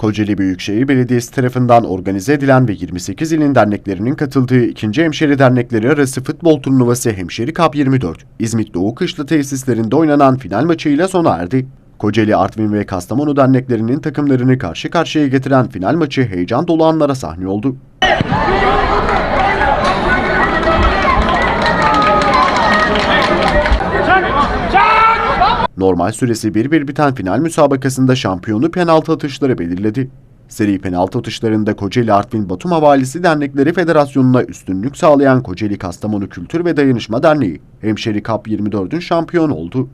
Kocaeli Büyükşehir Belediyesi tarafından organize edilen ve 28 ilin derneklerinin katıldığı 2. Hemşeri Dernekleri arası futbol turnuvası Hemşeri Cup 24, İzmit Doğu Kışla tesislerinde oynanan final maçıyla sona erdi. Kocaeli, Artvin ve Kastamonu derneklerinin takımlarını karşı karşıya getiren final maçı heyecan dolu anlara sahne oldu. Normal süresi 1-1 biten final müsabakasında şampiyonu penaltı atışları belirledi. Seri penaltı atışlarında Kocaeli Artvin Batum Havalisi Dernekleri Federasyonu'na üstünlük sağlayan Kocaeli Kastamonu Kültür ve Dayanışma Derneği, Hemşeri Cup 24'ün şampiyonu oldu.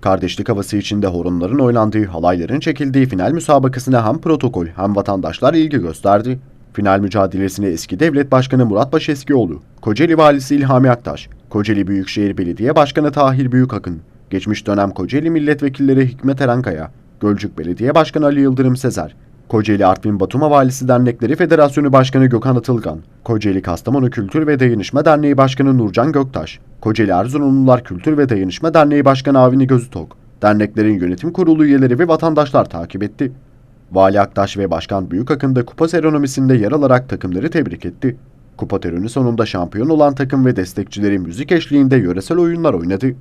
Kardeşlik havası içinde horonların oynandığı, halayların çekildiği final müsabakasına hem protokol hem vatandaşlar ilgi gösterdi. Final mücadelesine eski devlet başkanı Murat Başeskioğlu, Kocaeli Valisi İlhami Aktaş, Kocaeli Büyükşehir Belediye Başkanı Tahir Büyükakın, geçmiş dönem Kocaeli Milletvekilleri Hikmet Erankaya, Gölcük Belediye Başkanı Ali Yıldırım Sezer, Kocaeli Artvin Batum Valisi Dernekleri Federasyonu Başkanı Gökhan Atılgan, Kocaeli Kastamonu Kültür ve Dayanışma Derneği Başkanı Nurcan Göktaş, Kocaeli Erzurumlular Kültür ve Dayanışma Derneği Başkanı Avni Gözütok, derneklerin yönetim kurulu üyeleri ve vatandaşlar takip etti. Vali Aktaş ve Başkan Büyükakın da kupa seremonisinde yer alarak takımları tebrik etti. Kupa töreni sonunda şampiyon olan takım ve destekçileri müzik eşliğinde yöresel oyunlar oynadı.